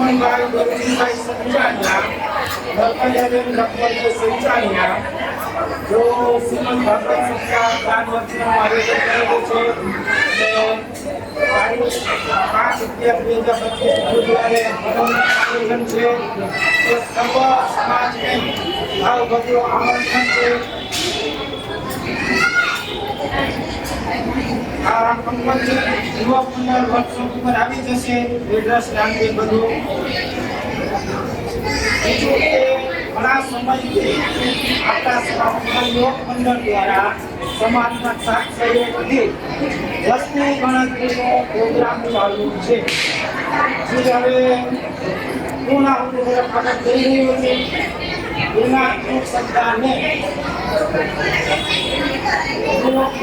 લક્ષ્મણભાઈ ગોવિંદભાઈ સંચાણિયા નરકૈયાબેન લક્ષ્મણભાઈ સંચાણિયા જો શ્રીમદ ભાગવત સંસ્થા ચાર વર્ષનું આયોજન કરેલું છે અને તારીખ પાંચ અગિયાર બે હજાર પચીસ ગુરુવારે ભગવનું આયોજન છે તો સર્વ સમાજને ભાવભર્યું આમંત્રણ છે આ કંપની યુવક મંડળ વર્કશોપ ઉપર આવી જશે એડ્રેસ નાખે બધું બીજું કે ઘણા સમયથી આપણા સમાજના યુવક મંડળ દ્વારા સમાજના સાત સહયોગથી વસ્તી ગણતરીનો પ્રોગ્રામ ચાલુ છે જે હવે પૂર્ણ તરફ આગળ જઈ છે એના અનુસંધાને યુવક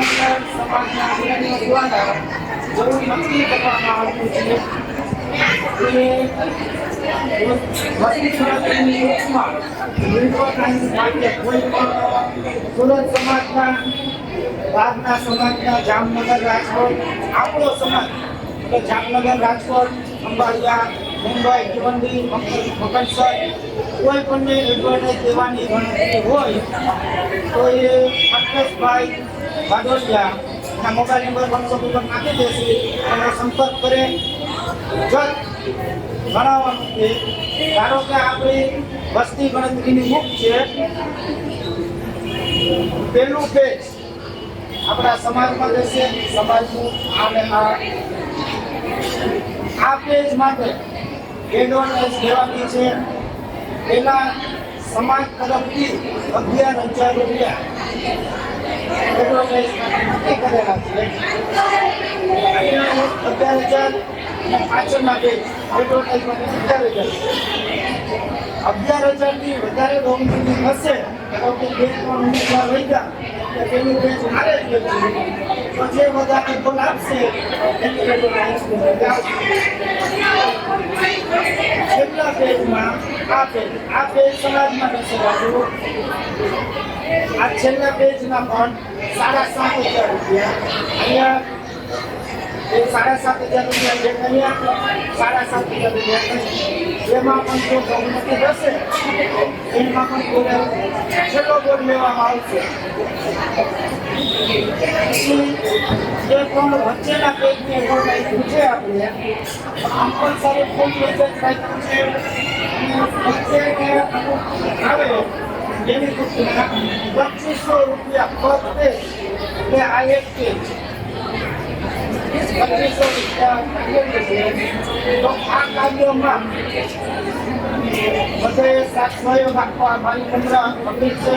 સમાજના અગ્રણીઓ દ્વારા જરૂર નક્કી કરવામાં આવ્યું છે કોઈ પણ સુરત સમાજના બહારના સમાજના જામનગર રાજકોટ આપણો સમાજ કે જામનગર રાજકોટ અંબાડિયા મુંબઈ ભિવંડી મકનસર કોઈ પણ એડવર્ટાઇઝ દેવાની ગણતરી હોય, તો એ અલ્પેશભાઈ ભાદોડિયા ના મોબાઈલ નંબર વોટ્સઅપ ઉપર નાખી દેશે. એનો સંપર્ક કરે. જત ગણાવવાનું છે ધારો કે આપણી વસ્તી ગણતરીની બુક છે, પહેલું પેજ આપણા સમાજમાં જશે સમાજનું અને આ. આ પેજ માટે એડવર્ટાઇઝ લેવાની છે. એના સમાજ તરફથી અગિયાર હજાર રૂપિયા એડવર્ટાઇઝ નક્કી કરેલા છે. અગિયાર હજાર અને પાછળના એડવર્ટાઇઝ માટે અગિયાર હજાર અગિયાર હજારથી વધારે ડોમિનિંગ હશે તો બે ત્રણ ઉમેદવાર લઈ ગયા પેલું પેજ મારે જ તો જે વધારે ગોલ આપશે એની એડવર્ટાઇઝ છેલ્લા પેજમાં આ પેજ આ પેજ સમાજમાં રહેશે બાજુ આ છેલ્લા પેજના પણ સાડા સાત હજાર રૂપિયા. અહીંયા એ સાડા સાત હજાર રૂપિયા છે અહીંયા સાડા સાત હજાર રૂપિયા. એમાં પણ જો બહુમતી હશે? એમાં પણ કોઈ છેલ્લો બોર્ડ લેવામાં આવશે? જે પણ વચ્ચેના પેજની આપ્યું છે આપણે, આમ પણ સારું ફૂલ વચ્ચે આવે પચીસો રૂપિયા પેજ એટલે આ એક પચીસો રૂપિયા આ કાર્યમાં બધે સહયોગ આપવા મારી કેન્દ્ર છે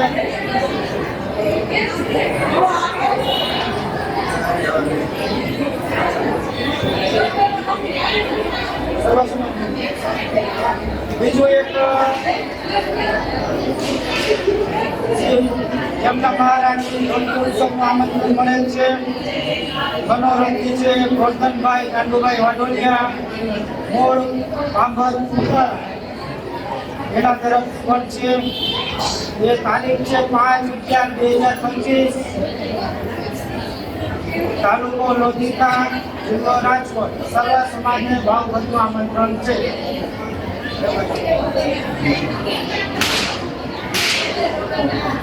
બીજું એક એમના મહારાજની ઉત્સવનું આમંત્રણ મળેલ છે. મનોરંજી છે. ગોરધનભાઈ, ગાંડુભાઈ વાડોલિયા મૂળ ભાંભર એના તરફ પણ છે. એ તારીખ છે પાંચ અગિયાર બે હજાર પચીસ. તાલુકો લોધિકા, જિલ્લો રાજકોટ. સર્વ સમાજને ભાવભર્યું આમંત્રણ છે.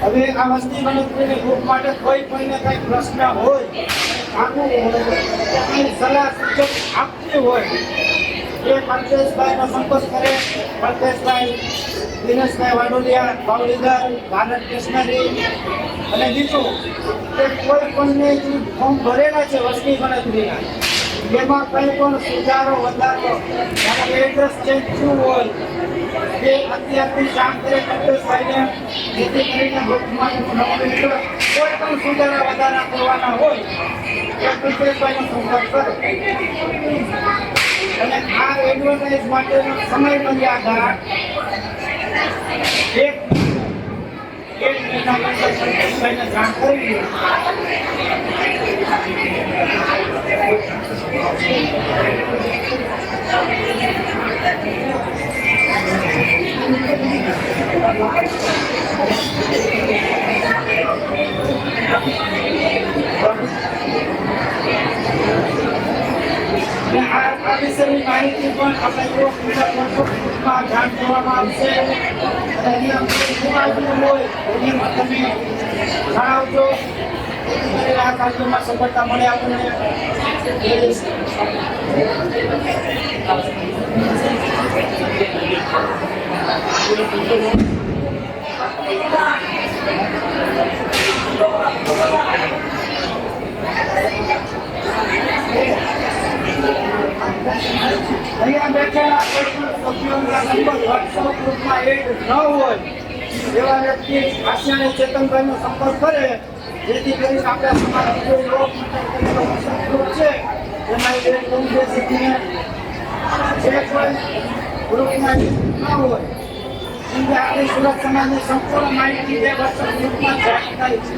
હવે આ વસ્તી ગણતરીની ગ્રુપ માટે કોઈ કોઈને કઈ પ્રશ્ન હોય કાનૂન હોય સલાહ સૂચન આપતી હોય, એ પંકજભાઈનો સંપર્ક કરે. પંકજભાઈ દિનેશભાઈ વાડોલિયા બાવલીધર ભારત કૃષ્ણજી અને બીજું કે કોઈ પણને ફોર્મ ભરેલા છે વસ્તી ગણતરીના એમાં કંઈ પણ સુધારો વધારો અને એડ્રેસ ચેન્જ થયું હોય તે અત્યારથી કામ કરે પંકજભાઈને જેથી કરીને ગ્રુપમાં કોઈ પણ સુધારા વધારા કરવાના હોય, તે પંકજભાઈનો સંપર્ક કરે. અને આ એડવર્ટાઇઝ માટેનો સમય મર્યાદા એક એક મહિના સંતોષભાઈને જાણ કરી અને આ આ વિશેની માહિતી પણ આપણા યુવક વિકાસ ગ્રુપમાં જાણ કરવામાં આવશે અને એની અંદર ગુમાવ્યું હોય એની તમે જણાવજો અને આ કાર્યમાં સફળતા મળે આપણને અહીંયા બેઠેલા સભ્યોના નંબર વોટ્સઅપ ગ્રુપમાં એડ ન હોય, એવા વ્યક્તિ આશિયાને ચેતનભાઈનો સંપર્ક કરે, જેથી કરીને આપણા સમાજનો ગ્રુપ છે, એમાં એ જે ગ્રુપમાં ન હોય કે આપણી સુરત સમાજની સંપૂર્ણ માહિતી બે વર્ષ ગ્રુપમાં જાણ થાય છે.